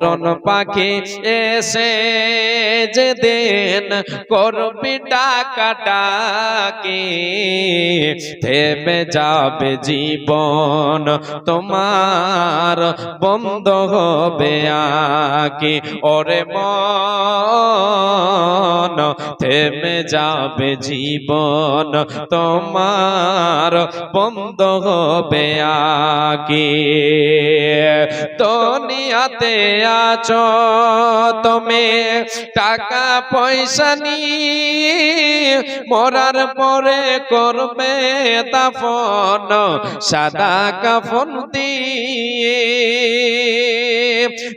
মরণ পাখি এসে যে দিন করবি ডাকাটাকি থেমে যাবে জীবন তোমার, বন্ধ হবে আকি। ওরে মন, থেমে যাবে জীবন তোমার, বন্ধ হবে আকি। দুনিয়াতে আছো, তুমি টাকা পয়সা নিয়ে মরার পরে করবে তাফন সাদা কাফন দিয়ে।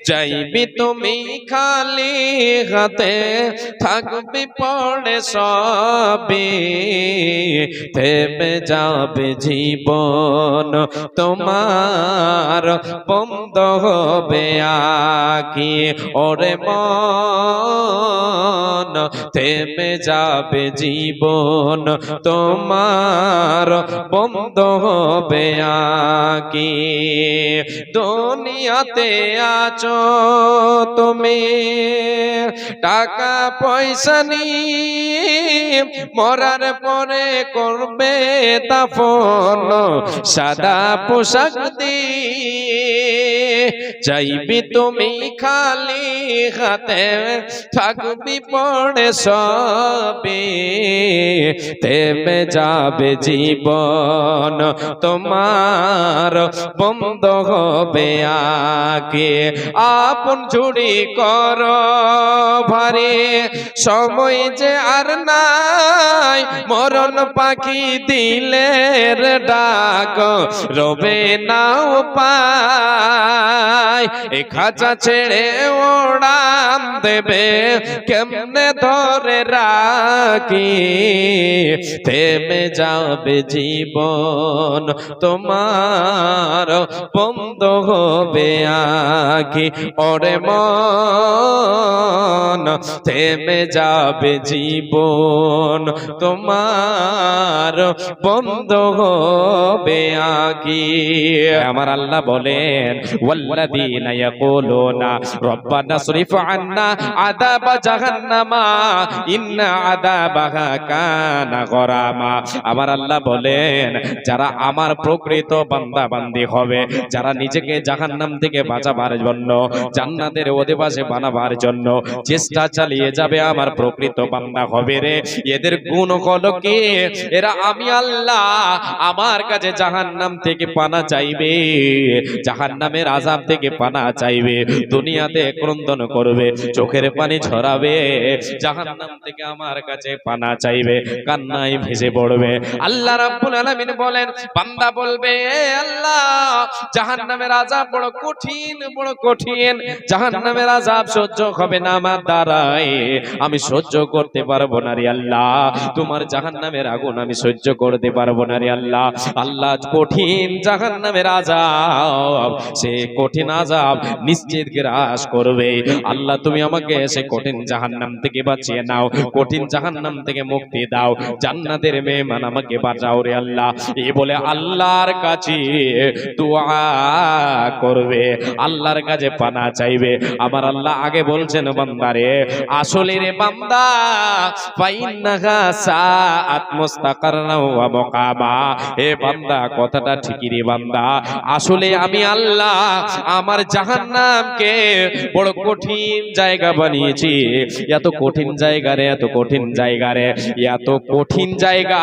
যাইবি তুমি খালি হাতে, থাকবি পড়ে সবে। থেমে যাবে জীবন তোমার বন্ধ হবে আকি ওরে মন, থেমে যাবে জীবন, তোমার বন্ধ হবে আকি। দুনিয়াতে আছো তুমি, টাকা পয়সা নিয়ে মরার পরে করবে তাফন সাদা পোশাক দিয়ে যাইবি তুমি খালি হাতে থাকবি পড়ে সবে তেমে যাবে জীবন, তোমার বন্ধ হবে আগে। আপন ঝুড়ি কর ভারে, সময় যে আর নাই, মরণ পাখি দিলের ডাক। রবে নাও পায় এ খাঁচা ছেড়ে ওড়ান দেবে, কেমনে ধরে রাখি? থেমে যাবে জীবন, তোমার বন্ধ হবে আখি। ওরে মন, থেমে যাবে জীবন, তোমার বন্ধ হবে আখি। আমার আল্লাহ বলেন, ওয়াল্লাযীনা ইয়াকুলুনা রব্বানা সরিফ আন্না আযাব জাহান্নামা ইন্না আযাবাহা কানা গরামা। আমার আল্লাহ বলেন যারা আমার প্রকৃত বান্দা বান্দি হবে যারা নিজেকে জাহান্নাম থেকে বাঁচাবার জন্য জান্নাতের অধিবাসে বানাবার জন্য চেষ্টা চালিয়ে যাবে আমার প্রকৃত বান্দা হবে রে। এদের গুণ হলো কি? এরা আমি আল্লাহ আমার কাছে জাহান্নাম থেকে পানা চাইবে জাহান্নামের আজাব থেকে পানা চাইবে। দুনিয়াতে ক্রন্দন করবে, চোখের পানি ঝরাবে জাহান্নাম থেকে আমার কাছে পানা চাইবে, কান্নায় ভেসে পড়বে। আল্লাহ রাব্বুল আলামিন বলেন, বান্দা বলবে, "এ আল্লাহ, জাহান্নামের আযাব বড় কঠিন বড় কঠিন। জাহান্নামের আযাব সহ্য হবে না আমার দ্বারাই আমি সহ্য করতে পারব না রে আল্লাহ। তোমার জাহান্নামের আগুন আমি সহ্য করতে পারব না রে আল্লাহ। আল্লাহ কঠিন জাহান্নামের আযাব, সে কঠিন আযাব নিশ্চিত গ্রাস করবে। আল্লাহ, তুমি আমাকে সে কঠিন জাহান্নাম থেকে বাঁচিয়ে নাও, কঠিন জাহান্নাম থেকে মুক্তি দাও, জান্নাতের মেহমান আমাকে বাঁচাও রে আল্লাহ। এ বলে আল্লাহর কাছে দোয়া করবে, আল্লাহর কাছে পানা চাইবে। আমার আল্লাহ আগে বলছেন বান্দারে আসলে রে বান্দা বান্দা, কথাটা ঠিকই রে বান্দা। আসলে আমি আল্লাহ, আমার জাহান্নামকে বড় কঠিন জায়গা বানিয়েছি। এত কঠিন জায়গা রে, এত কঠিন জায়গা রে। এত কঠিন জায়গা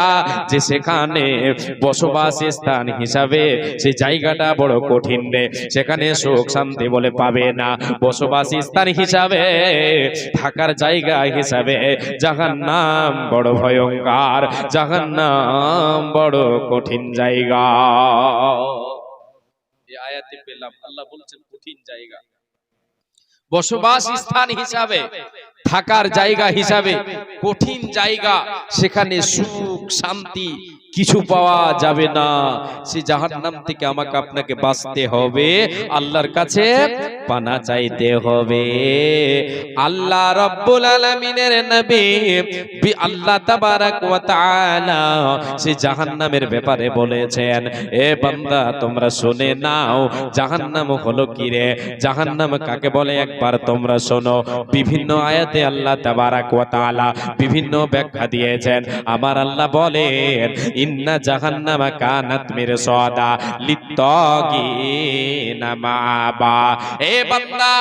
যে সেখানে বসবাস স্থান হিসাবে সেই জায়গাটা বড় কঠিন রে। সেখানে সুখ শান্তি বলে পাবে না। বসবাস স্থান হিসাবে, থাকার জায়গা হিসাবে জাহান্নাম বড় ভয়ঙ্কর জাহান্নাম বড় কঠিন জায়গা। আয়াতে পেলাম, আল্লাহ বলছেন কঠিন জায়গা। বসবাস স্থান হিসাবে থাকার জায়গা হিসাবে কঠিন জায়গা সেখানে সুখ শান্তি কিছু পাওয়া যাবে না। সে জাহান্নাম থেকে আমাকে আপনাকে বাঁচতে হবে। আল্লাহর কাছে পানা চাইতে হবে। আল্লাহ রব্বুল আলামিনের নবী আল্লাহ তাবারাক ওয়া তাআলা সে জাহান্নামের ব্যাপারে বলেছেন, এ বান্দা, তোমরা শুনে নাও, জাহান্নাম হলো কি রে? জাহান্নাম কাকে বলে একবার তোমরা শোনো। বিভিন্ন আয়াতে আল্লাহ তাবারাক ওয়া তাআলা বিভিন্ন ব্যাখ্যা দিয়েছেন। আমার আল্লাহ বলেন ইন্না জাহান্নামা কানাত মিরসাদা লিত্তাগিনা মাবা এ বান্দা,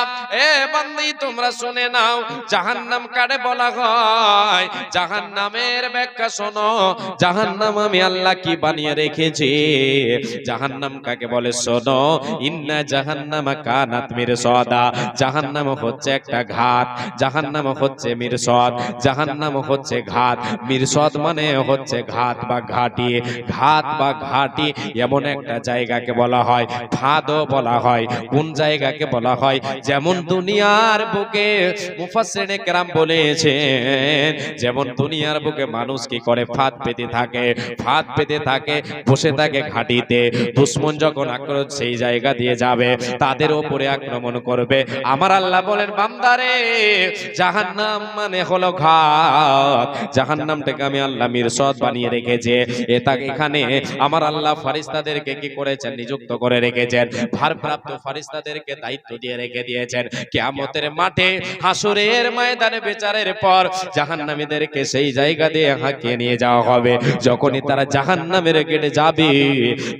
এ বান্দি, তোমরা শুনে নাও, জাহান্নাম কারে বলা হয়? জাহান্নামের ব্যাখ্যা শোনো। জাহান্নাম আমি আল্লাহ কি বানিয়ে রেখেছি? জাহান্নাম কাকে বলে শোনো? ইন্না জাহান্নামা কানাত মিরসাদা জাহান্নাম হচ্ছে একটা ঘাট জাহান্নাম হচ্ছে মিরসদ জাহান্নাম হচ্ছে ঘাট মিরসদ মানে হচ্ছে ঘাট বা ঘাটি। ঘাট বা ঘাটি এমন একটা জায়গাকে বলা হয়, ফাঁদও বলা হয়, কোন জায়গাকে বলা হয়? যেমন দুনিয়ার বুকে মুফাসসিরে কেরাম বলেছেন, যেমন দুনিয়ার বুকে মানুষ কি করে ফাঁদ পেতে থাকে, ফাঁদ পেতে থাকে, বসে থাকে ঘাটিতে, দুশ্মন যখন আক্রমণ সেই জায়গা দিয়ে যাবে, তাদের উপরে আক্রমণ করবে। আমার আল্লাহ বলেন, বান্দারে, জাহান্নাম মানে হলো ঘাট জাহান্নামটাকে আমি আল্লাহ মিরসদ বানিয়ে রেখেছে। এখানে। আমার আল্লাহ ফারিস্তাদেরকে কি করেছেন? নিযুক্ত করে রেখেছেন। ভারপ্রাপ্ত ফারিস্তাদেরকে দায়িত্ব দিয়ে রেখে দিয়েছেন। কিয়ামতের মাঠে হাসুরের ময়দানে বেচারের পর জাহান্নামীদেরকে সেই জায়গা দিয়ে হাঁকিয়ে নিয়ে যাওয়া হবে। যখনই তারা জাহান্নামের কেটে যাবে,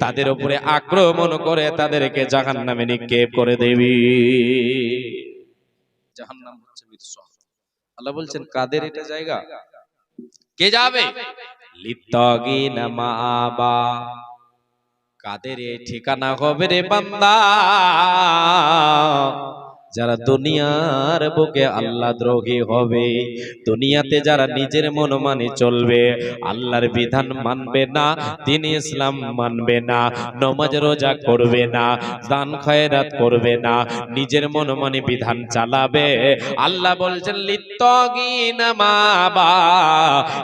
তাদের উপরে আক্রমণ করে তাদেরকে জাহান্নামে নিক্ষেপ করে দেবে। জাহান্নাম হচ্ছে আল্লাহ বলছেন, কাদের এটা জায়গা? কে যাবে? লিত্তাগিনা মাবা কাদের ঠিকানা হবে রে বান্দা? যারা দুনিয়ার বুকে আল্লাহ দ্রোহী হবে দুনিয়াতে যারা নিজের মন মানে চলবে আল্লাহর বিধান মানবে না দিন ইসলাম মানবে না নমাজ রোজা করবে না দান খয়রাত করবে না নিজের মন মানে বিধান চালাবে। আল্লাহ বলছেন মাবা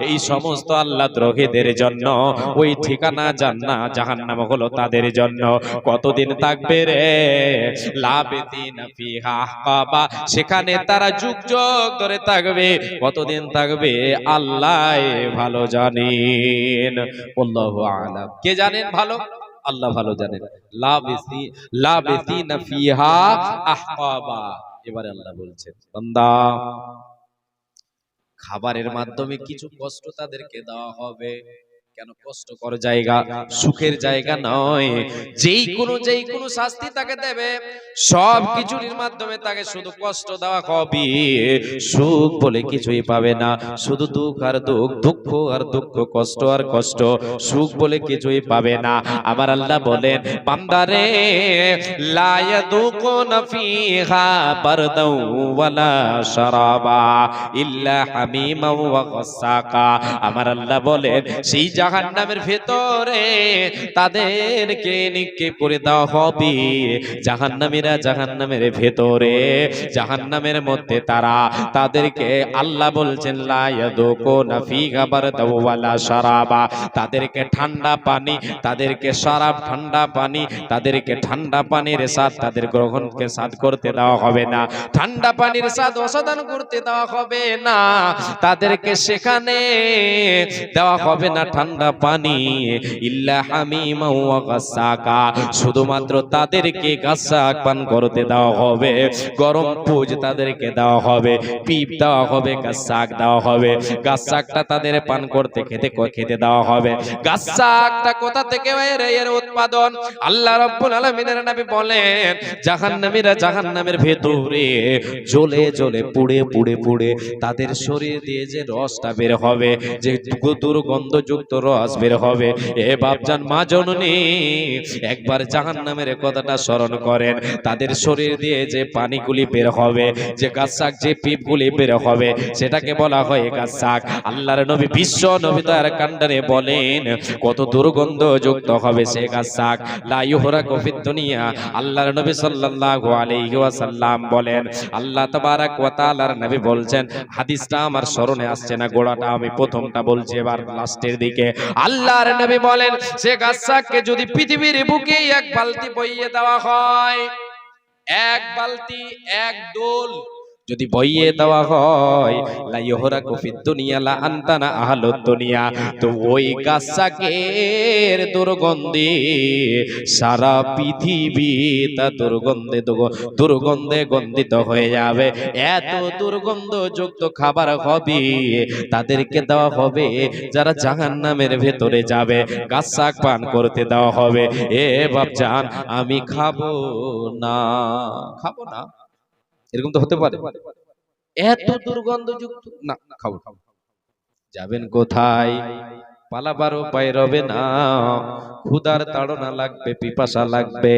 এই সমস্ত আল্লাহ দ্রোহীদের জন্য ওই ঠিকানা জান্না জাহান্নাম হলো তাদের জন্য। কতদিন থাকবে রে? লাবেদিন ফিহা আহকাবা সেখানে তারা যুগ যুগ ধরে থাকবে, কতদিন থাকবে আল্লাহ ভালো জানেন। আল্লাহু আলাম। কে জানেন ভালো? আল্লাহ ভালো জানেন। লাবিসি, লাবিসিনা ফিহা আহকাবা এবারে আল্লাহ বলছেন, বান্দা, খাবারের মাধ্যমে কিছু কষ্ট তাদেরকে দেওয়া হবে। কেন কষ্টকর জায়গা? সুখের জায়গা নয়। যেই কোনো যেই কোনো শাস্তি তাকে দেবে সব কিছুর মাধ্যমে তাকে শুধু কষ্ট দেওয়া হবে। সুখ বলে কিছুই পাবে না। শুধু দুঃখ আর দুঃখ দুঃখ আর দুঃখ কষ্ট আর কষ্ট। সুখ বলে কিছুই পাবে না। আমার আল্লাহ বলেন বান্দারে লা ইয়াদুকুনা ফিহা বারদাও ওয়ালা শারাবা ইল্লা হামিমা ওয়া গাসাকা। আমার আল্লাহ বলেন সেই জাহান্নামের ভেতরে তাদেরকে নিক্ষেপ করে দেওয়া হবে। জাহান্নামীরা জাহান্নামের ভেতরে, জাহান্নামের মধ্যে তারা তাদেরকে আল্লাহ বলছেন শারাবা। তাদেরকে ঠান্ডা পানি, তাদেরকে শরাব, ঠান্ডা পানি, তাদেরকে ঠান্ডা পানির স্বাদ তাদের গ্রহণকে স্বাদ করতে দেওয়া হবে না। ঠান্ডা পানির স্বাদ অসাধান করতে দেওয়া হবে না। তাদেরকে সেখানে দেওয়া হবে না। ঠান্ডা পানি ইল্লা হামিমা ওয়া গাসাকা। শুধুমাত্র তাদেরকে গাসাক পান করতে দেওয়া হবে। গরম পুজ তাদেরকে দেওয়া হবে, পিপ দেওয়া হবে, গাসাক দেওয়া হবে। গাসাকটা তাদের পান করতে খেতে খেতে দেওয়া হবে। গাসাকটা কোথা থেকে এর উৎপাদন আল্লাহ রাব্বুল আলামিনের নবী বলেন, জাহান্নামীরা জাহান্নামের ভেতরে জ্বলে জ্বলে পুড়ে পুড়ে পুড়ে তাদের শরীর দিয়ে যে রসটা বের হবে, যে দুর্গন্ধযুক্ত রস বের হবে। এ বাপজান মা জননী, একবার জাহান নামের কথাটা স্মরণ করেন। তাদের শরীর দিয়ে যে পানিগুলি বের হবে, যে গাছাক, যে পিপগুলি বের হবে, সেটাকে বলা হয় গাছাক। আল্লাহর নবী বিশ্ব নবী তার কাণ্ডারে বলেন, কত দুর্গন্ধ যুক্ত হবে সে গাছাক। লা ইউহরা কফিদ দুনিয়া। আল্লাহর নবী সাল্লাল্লাহু আলাইহি বলেন, আল্লাহ তাবারাক ওয়া নবী বলছেন, হাদিসটা আমার স্মরণে আসছে না, গোড়াটা আমি প্রথমটা বলছি এবার লাস্টের দিকে। আল্লাহর নবী বলেন সে গাছাককে যদি পৃথিবীর বুকে এক বালতি বইয়ে দেওয়া হয় এক বালতি এক ডোল যদি বইয়ে দেওয়া হয় লাইহরা কফিদ দুনিয়া লা আন্তানা আহলুদ দুনিয়া। তো ওই গাছাকের দুর্গন্ধে সারা পৃথিবী তা দুর্গন্ধে দুর্গন্ধে গন্ধিত হয়ে যাবে। এত দুর্গন্ধযুক্ত খাবার হবে তাদেরকে দেওয়া হবে যারা জাহান্নামের ভেতরে যাবে গাছ শাক পান করতে দেওয়া হবে। এ বাপজান আমি খাব না খাব না। এরকম তো হতে পারে। এত দুর্গন্ধযুক্ত না, খাব। যাবেন কোথায়? পালাবার উপায় রবে না। ক্ষুদার তাড়না লাগবে, পিপাসা লাগবে।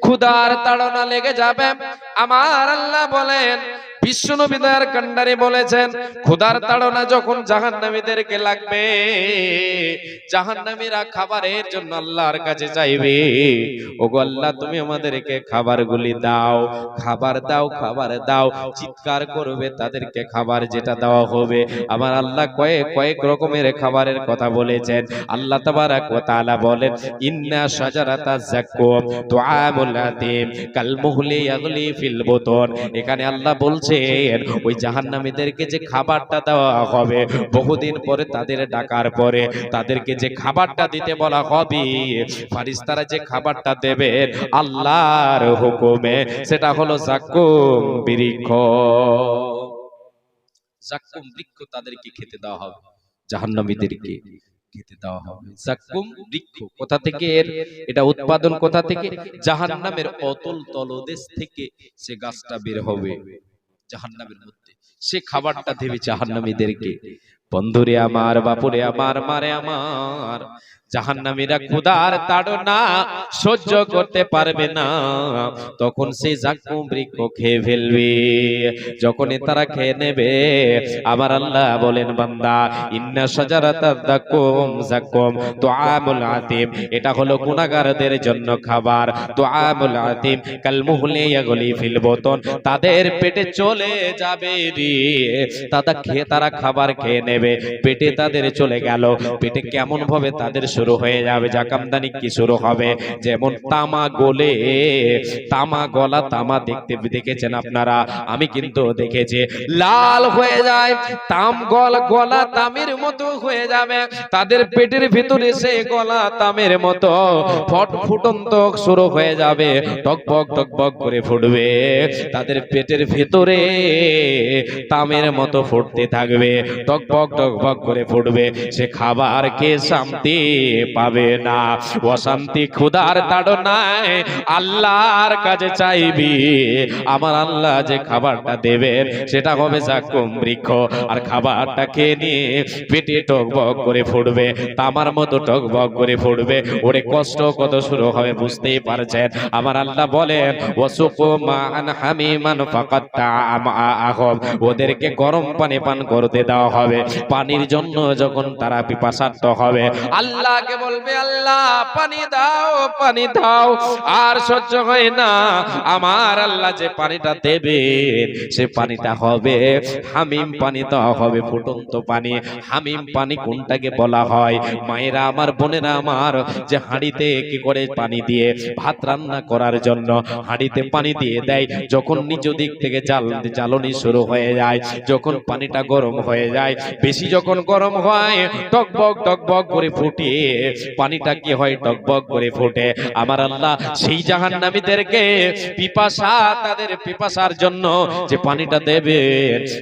ক্ষুদার তাড়না লেগে যাবে। আমার আল্লাহ বলেন বিশ্বনবী দয়ার কান্ডারে বলেছেন ক্ষুদার তাড়না যখন জাহান্নামীদেরকে লাগবে, জাহান্নামীরা খাবারের জন্য আল্লাহর কাছে চাইবে। ওগো আল্লাহ, তুমি আমাদেরকে খাবারগুলি দাও, খাবার দাও খাবার দাও, চিৎকার করবে তাদেরকে খাবার যেটা দেওয়া হবে। আমার আল্লাহ কয়েক কয়েক রকমের খাবারের কথা বলেছেন। আল্লাহ তাবারাক ওয়া তাআলা বলেন, ইন্না শাজারাতা যাক্কুম, তুআমুল আতিম, কাল মুহলি ইয়াগলি ফিল বুতুন। এখানে আল্লাহ বলছেন ওই জাহান্নামীদেরকে যে খাবারটা দেওয়া হবে, বহুদিন পরে তাদের ডাকার পরে তাদেরকে যে খাবারটা দিতে বলা হবে ফারিস্তারা যে খাবারটা দেবেন আল্লাহর হুকুমে সেটা হলো জাক্কুম বৃক্ষ। জাক্কুম বৃক্ষ তাদেরকে খেতে দেওয়া হবে, জাহান্নামীদেরকে খেতে কোথা থেকে এর? এটা উৎপাদন জাহান্নামের অতল তলদেশ থেকে সে গাছটা বের হবে। জাহান্নামের মধ্যে। সে খাবারটা দেবে জাহান্নামীদেরকে। বন্ধুরে আমার বাপুরে আমার মারে আমার। জাহান্নামীরা ক্ষুধার তাড়না সহ্য করতে পারবে না। তখন সেই জাক্কুম বৃক্ষ খেয়ে ফেলবে। যখনই তারা খেয়ে নেবে আমার আল্লাহ বলেন, বান্দা, ইন্না সাজারাতাদ দাকুম জাকুম তুআমুল আতিম। এটা হলো গুনাহগারদের জন্য খাবার। তুআমুল আতিম, কাল মুহলি ইয়াগলি ফিল বুতুন। তাদের পেটে চলে যাবে রে। তারা খেয়ে তারা খাবার খেয়ে নেবে। পেটে তাদের চলে গেল। পেটে কেমন ভাবে তাদের শুরু হয়ে যাবে জাকামদানি কি শুরু হবে? যেমন তামা গলে, তামা গলা তামা দেখতে দেখেছেন আপনারা, আমি কিন্তু দেখেছি। লাল হয়ে যায়, তাম গল গলা তামের মতো হয়ে যাবে, তাদের পেটের ভিতরে সে গলা তামের মতো ফট ফুটন্ত শুরু হয়ে যাবে টকবক টকবক করে ফুটবে, তাদের পেটের ভিতরে তামের মতো ফুটতে থাকবে টকবক টকবক করে ফুটবে, সে খাবার কে শান্তি? পাবে না। অশান্তি ক্ষুধার তাড়নায় আল্লাহর কাছে চাইবি। আমার আল্লাহ যে খাবারটা দেবেন, সেটা হবে জাকুম বৃক্ষ। আর খাবারটা খেয়ে নিয়ে পেটে টকবক করে ফুটবে, তামার মতো টকবক করে ফুটবে। ওরে কষ্ট কত শুরু হবে বুঝতেই পারছেন? আমার আল্লাহ বলেন ওয়াসুকুমান হামিমান ফাকাত্তা আহম ওদেরকে গরম পানি পান করতে দেওয়া হবে। পানির জন্য যখন তারা পিপাসার্থ হবে আল্লাহকে বলবে, আল্লাহ, পানি দাও পানি দাও। আর সহ্য হয় না। আমার আল্লাহ যে পানিটা দেবেন, সে পানিটা হবে হামিম পানি দেওয়া হবে ফুটন্ত পানি। হামিম পানি কোনটাকে বলা হয়? মায়েরা, আমার বোনেরা আমার, যে হাঁড়িতে কি করে পানি দিয়ে ভাত রান্না করার জন্য হাঁড়িতে পানি দিয়ে দেয়, যখন নিজ দিক থেকে জাল, জ্বালনি শুরু হয়ে যায়, যখন পানিটা গরম হয়ে যায়, বেশি যখন গরম হয়, টকবক টকবক করে ফুটিয়ে পানিটা কি হয় টকবক করে ফুটে। আমার আল্লাহ সেই জাহান্নামীদেরকে পিপাসা, তাদের পিপাসার জন্য যে পানিটা দেবে,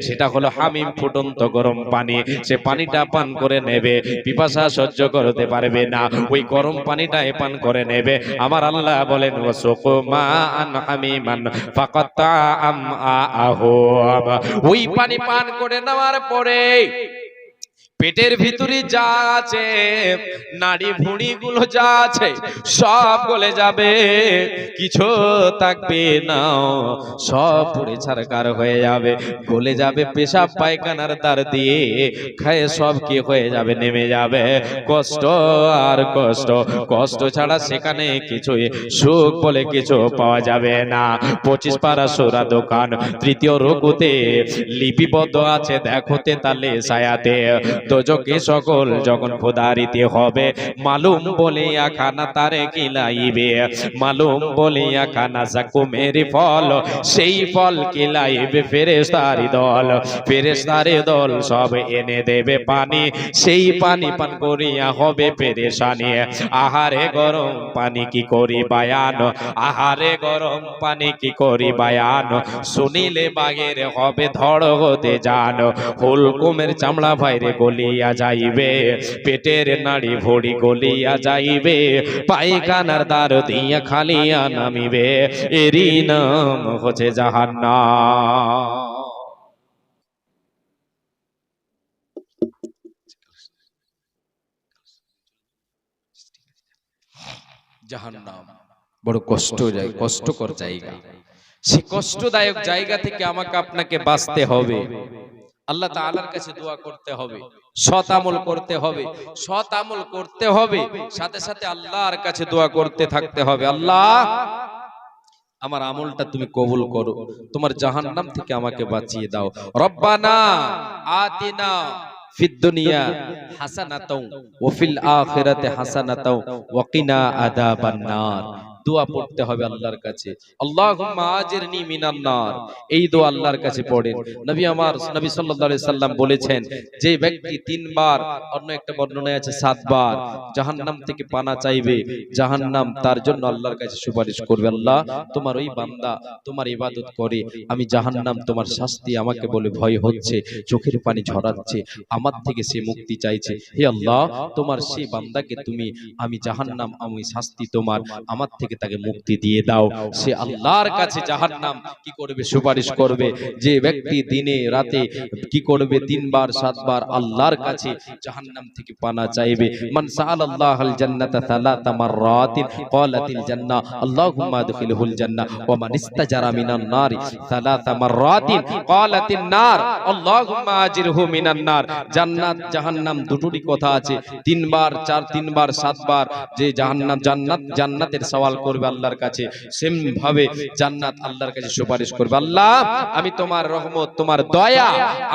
সেটা হলো হামিম ফুটন্ত গরম পানি। সে পানিটা পান করে নেবে, পিপাসা সহ্য করতে পারবে না। ওই গরম পানিটা পান করে নেবে। আমার আল্লাহ বলেন ওই পানি পান করে নেওয়ার পরে পেটের ভিতরে যা আছে, নাড়ি ভুঁড়ি গুলো যা আছে, সব গলে যাবে। কিছু থাকবে না, সব পুড়ে ছাড়কার হয়ে যাবে। গলে যাবে পেশাব পায়খানার দ্বার দিয়ে, খায়ে সব কি হয়ে যাবে, নেমে যাবে। কষ্ট আর কষ্ট কষ্ট ছাড়া সেখানে কিছুই সুখ বলে কিছু পাওয়া যাবে না। পঁচিশ পারা সোরা দোকান, তৃতীয় রঘুতে লিপিবদ্ধ আছে, দেখোতে তালে সায়াতে দোজকে সকল যখন খোদারিতে হবে, মালুম বলিয়া খানা তারে কিলাইবে, মালুম বলিয়া খানা সাকুমের ফল, সেই ফল কিলাইবে ফেরেস্তারি দল ফেরেস্তারি দল সব এনে দেবে পানি, সেই পানি পান করিয়া হবে পেরেশানি। আহারে গরম পানি কি করি বায়ান, আহারে গরম পানি কি করি বায়ান, শুনিলে বাগের হবে ধড় হতে যান হুলকুমের চামড়া ভাইরে গলিয়া যাইবে, পেটের নাড়ি ভড়ি গলিয়া যাইবে, পায়খানার দ্বার দিয়া খালিয়া নামিবে, এরই নাম হচ্ছে জাহান্না জাহান্নাম। বড় কষ্ট যায় কষ্টকর জায়গা। সে কষ্টদায়ক জায়গা থেকে আমাকে আপনাকে বাঁচতে হবে। আল্লাহ তাআলার কাছে দোয়া করতে হবে সৎ আমল করতে হবে সৎ আমল করতে হবে সাথে সাথে আল্লাহর কাছে দোয়া করতে থাকতে হবে। আল্লাহ আমার আমলটা তুমি কবুল করো তোমার জাহান্নাম থেকে আমাকে বাঁচিয়ে দাও। রব্বানা আতিনা ফিদ দুনিয়া হাসানাতাও ওয়া ফিল আখিরাতি হাসানাতাও ওয়া কিনা আযাবান নার। দোয়া পড়তে হবে আল্লাহর কাছে। এই দোয়া আল্লাহর কাছে পড়েন। নবী আমার, নবী সাল্লাল্লাহু সাল্লাম বলেছেন, যে ব্যক্তি তিনবার, অন্য একটা বর্ণনায় আছে, সাতবার জাহান্নাম থেকে পানা চাইবে, জাহান্নাম তার জন্য আল্লাহর কাছে সুপারিশ করবে, আল্লাহ, তোমার ওই বান্দা তোমার ইবাদত করে, আমি জাহান্নাম তোমার শাস্তি আমাকে বলে ভয় হচ্ছে, চোখের পানি ঝরাচ্ছে, আমার থেকে সে মুক্তি চাইছে। হে আল্লাহ, তোমার সেই বান্দাকে তুমি, আমি জাহান্নাম, আমি শাস্তি তোমার, আমার থেকে তাকে মুক্তি দিয়ে দাও। সে আল্লাহর কাছে জাহান্নাম কি করবে, সুপারিশ করবে? যে ব্যক্তি দিনে, রাতে কি করবে, তিনবার, সাতবার আল্লাহর কাছে জাহান্নাম থেকে পানা চাইবে। মান সাআলাল্লাহ আল জান্নাতা সালাতা মাররাতিন ক্বালাতিল জান্নাহ, আল্লাহুম্মা আদখিলহুল জান্নাহ, ওয়া মান ইস্তাজারা মিনান নারি সালাতা মাররাতিন ক্বালাতিন নার, আল্লাহুম্মা আজিরহু মিনান নার। জান্নাত, জাহান্নাম দুটোরই কথা আছে। তিনবার, চার, তিনবার, সাতবার, যে জাহান্নাম, জান্নাত, জান্নাতের সওয়াল করবে আল্লাহর কাছে। সেম ভাবে জান্নাত আল্লাহর কাছে সুপারিশ করবে। আল্লাহ, আমি তোমার রহমত, তোমার দয়া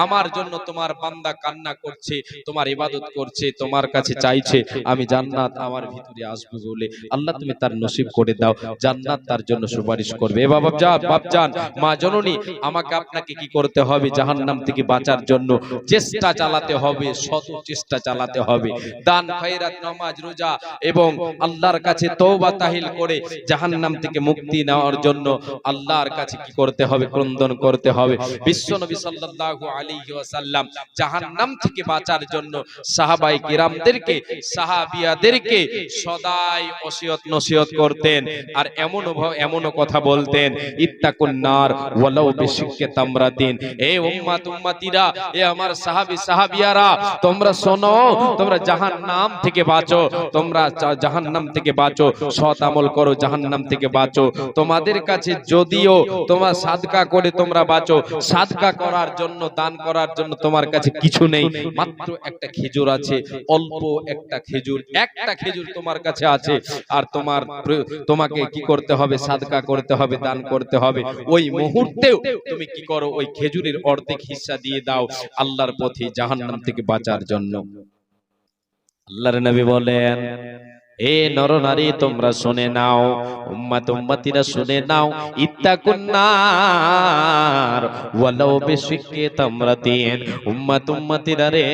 আমার জন্য তোমার বান্দা কান্না করছে, তোমার ইবাদত করছে, তোমার কাছে চাইছে। আমি জান্নাত আমার ভিতরে আসবে বলে আল্লাহ তুমি তার নসিব করে দাও। জান্নাত তার জন্য সুপারিশ করবে। এ বাবা যা বাপ জান, মা জননী, আমাকে আপনাকে কি করতে হবে জাহান্নাম থেকে বাঁচার জন্য? চেষ্টা চালাতে হবে, শত চেষ্টা চালাতে হবে। দান, খয়রাত, নামাজ, রোজা এবং আল্লাহর কাছে তওবা, তাহিল করে জাহান্নাম থেকে মুক্তি নেওয়ার জন্য আল্লাহর কাছে কি করতে হবে? ক্রন্দন করতে হবে। বিশ্বনবী সাল্লাল্লাহু আলাইহি ওয়াসাল্লাম জাহান্নাম থেকে বাঁচার জন্য সাহাবাই কিরামদেরকে, সাহাবিয়াদেরকে সদাই ওসিয়ত নসিহত করতেন আর এমন এমন কথা বলতেন, ইত্তাকুন নার ওয়ালাউ বিশিক্কে তামরাতিন এ উম্মাত উম্মাতিরা, এ আমার সাহাবী সাহাবিয়ারা, তোমরা শোনো, তোমরা জাহান্নাম থেকে বাঁচো, তোমরা জা- জাহান্নাম থেকে বাঁচো, সৎ আমল করো। জাহান্নাম থেকে বাঁচো। তোমাদের কাছে যদিও তোমার সাদকা করে তোমরা বাঁচো, সাদকা করার জন্য, দান করার জন্য তোমার কাছে কিছু নেই। মাত্র একটা খেজুর আছে, অল্প একটা খেজুর একটা খেজুর তোমার কাছে আছে। আর তোমার তোমাকে কি করতে হবে? সাদকা করতে হবে, দান করতে হবে। ওই মুহূর্তেও তুমি কি করো? ওই খেজুরের অর্ধেক হিস্সা দিয়ে দাও আল্লাহর পথে জাহান্নাম থেকে বাঁচার জন্য। আল্লাহর নবী বলেন এ নরনারী তোমরা শুনে নাও, উম্মাত উম্মাতিরা শুনে নাও ইত্তাকুন নার ওয়ালাউ বিশিক্কি তামরাতিন। উম্মাত উম্মাতিরা রে,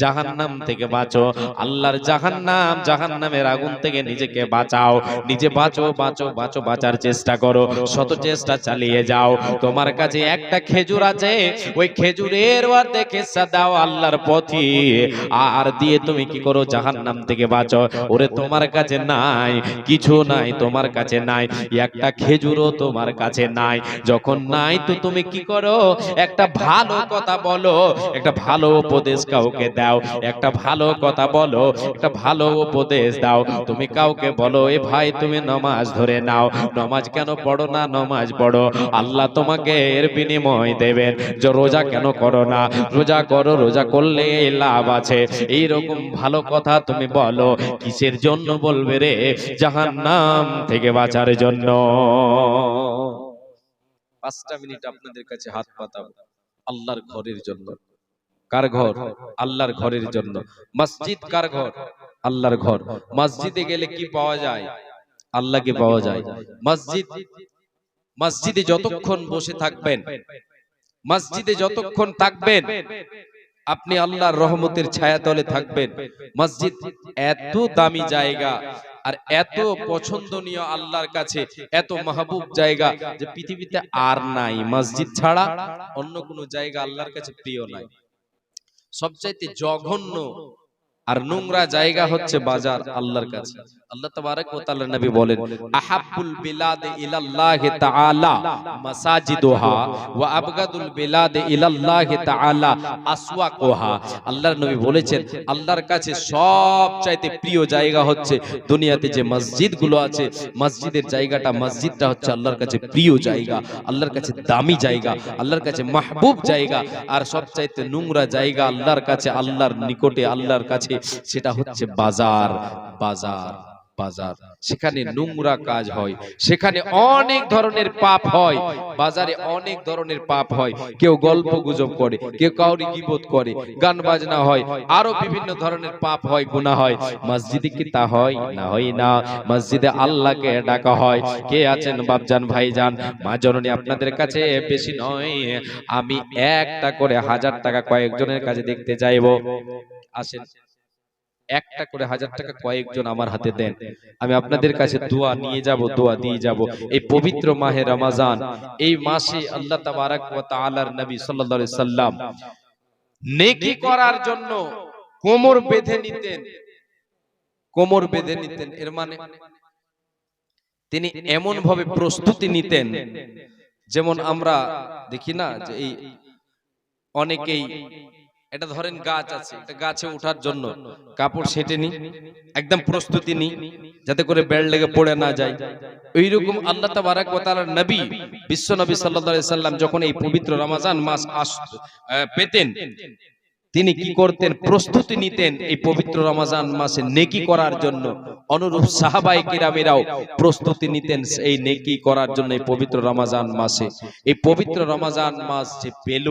জাহান্নাম থেকে বাঁচো, আল্লাহর জাহান্নাম, জাহান্নামের আগুন থেকে নিজেকে বাঁচাও, নিজে বাঁচো বাঁচো বাঁচো, বাঁচার চেষ্টা করো, শত চেষ্টা চালিয়ে যাও। তোমার কাছে একটা খেজুর আছে, ওই খেজুরের অর্ধেক হিস্সা দাও আল্লাহর পথে, আর দিয়ে তুমি কি করো, জাহান্নাম থেকে বাঁচো। ওরে তোমার কাছে নাই, কিছু নাই তোমার কাছে নাই, একটা খেজুরও তোমার কাছে নাই। যখন নাই তো তুমি কি করো? একটা ভালো কথা বলো, একটা ভালো উপদেশ কাউকে দাও, একটা ভালো কথা বলো, একটা ভালো উপদেশ দাও। তুমি কাউকে বলো, এ ভাই, তুমি নমাজ ধরে নাও। নমাজ কেন পড়ো না? নমাজ পড়ো। আল্লাহ তোমাকে এর বিনিময় দেবেন। যে রোজা কেন করো না? রোজা করো, রোজা করলে লাভ আছে। এইরকম ভালো কথা তুমি বলো, কিসের জন্য বলবে রে জাহান নাম থেকে বাঁচার জন্য। পাঁচটা মিনিট আপনাদের কাছে হাত পাতাবো। আল্লাহর ঘরের জন্য। কার ঘর? আল্লাহর ঘরের জন্য। মসজিদ কার ঘর? আল্লাহর ঘর। মসজিদে গেলে কি পাওয়া যায়? আল্লাহকে পাওয়া যায়। মসজিদ, মসজিদে যতক্ষণ বসে থাকবেন, মসজিদে যতক্ষণ থাকবেন আপনি আল্লাহর রহমতের ছায়া তলে থাকবেন। মসজিদ এত দামি জায়গা আর এত পছন্দনীয় আল্লাহর কাছে, এত মাহবুব জায়গা যে পৃথিবীতে আর নাই। মসজিদ ছাড়া অন্য কোনো জায়গা আল্লাহর কাছে প্রিয় নাই। সবচাইতে জঘন্য আর নোংরা জায়গা হচ্ছে বাজার আল্লাহর কাছে। আল্লাহ তাবারক ওয়া তাআলা নবী বলেন, আহাব্বুল বিলাদ ইলাল্লাহ তাআলা মাসাজিদুহা ওয়া আবগাদুল বিলাদ ইলাল্লাহ তাআলা আসওয়াকুহা। আল্লাহর নবী বলেছেন, আল্লাহর কাছে সবচাইতে প্রিয় জায়গা হচ্ছে দুনিয়াতে যে মসজিদগুলো আছে। মসজিদের জায়গাটা, মসজিদটা হচ্ছে আল্লাহর কাছে প্রিয় জায়গা, আল্লাহর কাছে দামি জায়গা, আল্লাহর কাছে মাহবুব জায়গা। আর সবচাইতে নোংরা জায়গা আল্লাহর কাছে, আল্লাহর নিকটে, আল্লাহর কাছে সেটা হচ্ছে বাজার বাজার বাজার সেখানে নোংরা কাজ হয়। সেখানে অনেক ধরনের পাপ হয়। বাজারে অনেক ধরনের পাপ হয়। কেউ গল্প গুজব করে কেউ কাউরি গিবত করে গান বাজনা হয়। আরও বিভিন্ন ধরনের পাপ হয় গুনাহ হয়। মসজিদে কি তা হয় না হয় না। মসজিদে আল্লাহকে ডাকা হয়। কে আছেন বাপজান ভাইজান? মা জননী আপনাদের কাছে বেশি নয়। আমি একটা করে হাজার টাকা কয়েকজনের কাছে দেখতে চাইব। আসেন একটা করে হাজার টাকা কয়েকজন আমার হাতে দেন। আমি আপনাদের কাছে দোয়া নিয়ে যাব দোয়া দিয়ে যাব। এই পবিত্র মাহে রমাজান এই মাসে আল্লাহ তাবারাক ওয়া তাআলার নবী সাল্লাল্লাহু আলাইহি সাল্লাম নেকি করার জন্য কোমর বেঁধে নিতেন। কোমর বেঁধে নিতেন এর মানে তিনি এমন ভাবে প্রস্তুতি নিতেন। যেমন আমরা দেখি না যে এই অনেকেই এটা ধরেন গাছ আছে এটা গাছে ওঠার জন্য কাপড় সেটে নি একদম প্রস্তুতি নি যাতে করে বেড় লেগে পড়ে না যায়। ওই রকম আল্লাহ তাবারাক ওয়া তাআলার নবী বিশ্ব নবী সাল্লাল্লাহু আলাইহি সাল্লাম যখন এই পবিত্র রমজান মাস আসত আহ, পেতেন তিনি কি করতেন? প্রস্তুতি নিতেন এই পবিত্র রমজান মাসে নেকি করার জন্য। অনুরূপ সাহাবাই কিরামেরাও প্রস্তুতি নিতেন এই নেকি করার জন্য এই পবিত্র রমজান মাসে। এই পবিত্র রমজান মাস যে পেল,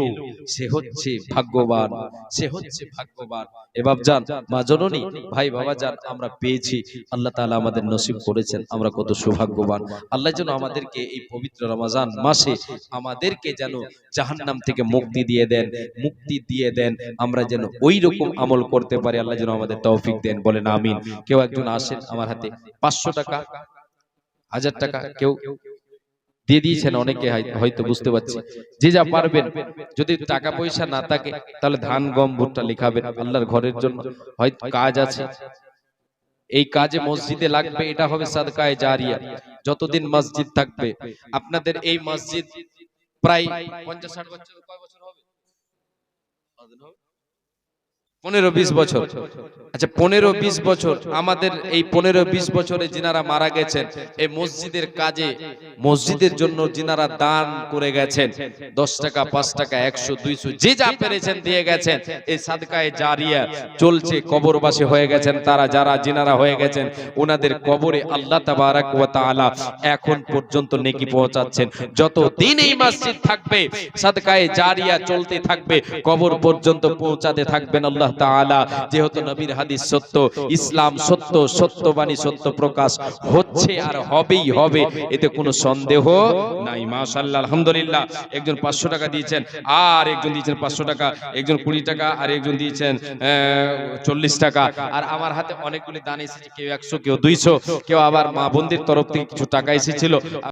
সে হচ্ছে ভাগ্যবান, সে হচ্ছে ভাগ্যবান। এবার যান মা জননী, ভাই বাবা যান আমরা পেয়েছি। আল্লাহ তাআলা আমাদের নসিব করেছেন, আমরা কত সৌভাগ্যবান। আল্লাহ যেন আমাদেরকে এই পবিত্র রমাজান মাসে আমাদেরকে যেন জাহান্নাম থেকে মুক্তি দিয়ে দেন, মুক্তি দিয়ে দেন। আমরা যেন ওই রকম আমল করতে পারি আল্লাহ যেন আমাদের তৌফিক দেন বলেন আমিন। কেউ একজন আসেন আমার হাতে পাঁচশো টাকা হাজার টাকা কেউ দিয়ে দিয়েছেন অনেকে হয়তো বুঝতে পারছি। যে যা পারবেন যদি টাকা পয়সা না থাকে তাহলে ধান গম ভুট্টা লিখাবেন আল্লাহর ঘরের জন্য। হয়তো কাজ আছে। এই কাজে মসজিদে লাগবে এটা হবে সাদকায়ে জারিয়া। যতদিন মসজিদ থাকবে আপনাদের এই মসজিদ প্রায় পঞ্চাশ ষাট বছর কয় বছর হবে? পনেরো বিশ বছর। আচ্ছা পনেরো বিশ বছর। আমাদের এই পনেরো বিশ বছরে যিনারা মারা গেছেন, এই মসজিদের কাজে, মসজিদের জন্য যিনারা দান করে গেছেন, দশ টাকা, পাঁচ টাকা, একশো, দুইশো, যে যা পেরেছেন দিয়ে গেছেন, এই সাদকায় জারিয়া চলছে, কবরবাসী হয়ে গেছেন, তারা যারা যিনারা হয়ে গেছেন ওনাদের কবরে আল্লাহ তাবারাক ওয়া এখন পর্যন্ত নেকি পৌঁছাচ্ছেন। যত দিন এই মসজিদ থাকবে, সাদকায় জারিয়া চলতে থাকবে, কবর পর্যন্ত পৌঁছাতে থাকবেন আল্লাহ যেহেতু নবীর হাদিস সত্য, ইসলাম সত্য, সত্যবাণী সত্য প্রকাশ হচ্ছে আর হবেই হবে, এতে কোনো সন্দেহ নাই। মাশাআল্লাহ, আলহামদুলিল্লাহ। একজন 500 টাকা দিয়েছেন, আর একজন দিয়েছেন 500 টাকা, একজন 20 টাকা, আর একজন দিয়েছেন 40 টাকা। আর আমার হাতে অনেকগুলি দান এসেছে, কেউ 100 কেউ 200 কেউ আবার মা বোনদের তরফ থেকে কিছু টাকা এসেছিল।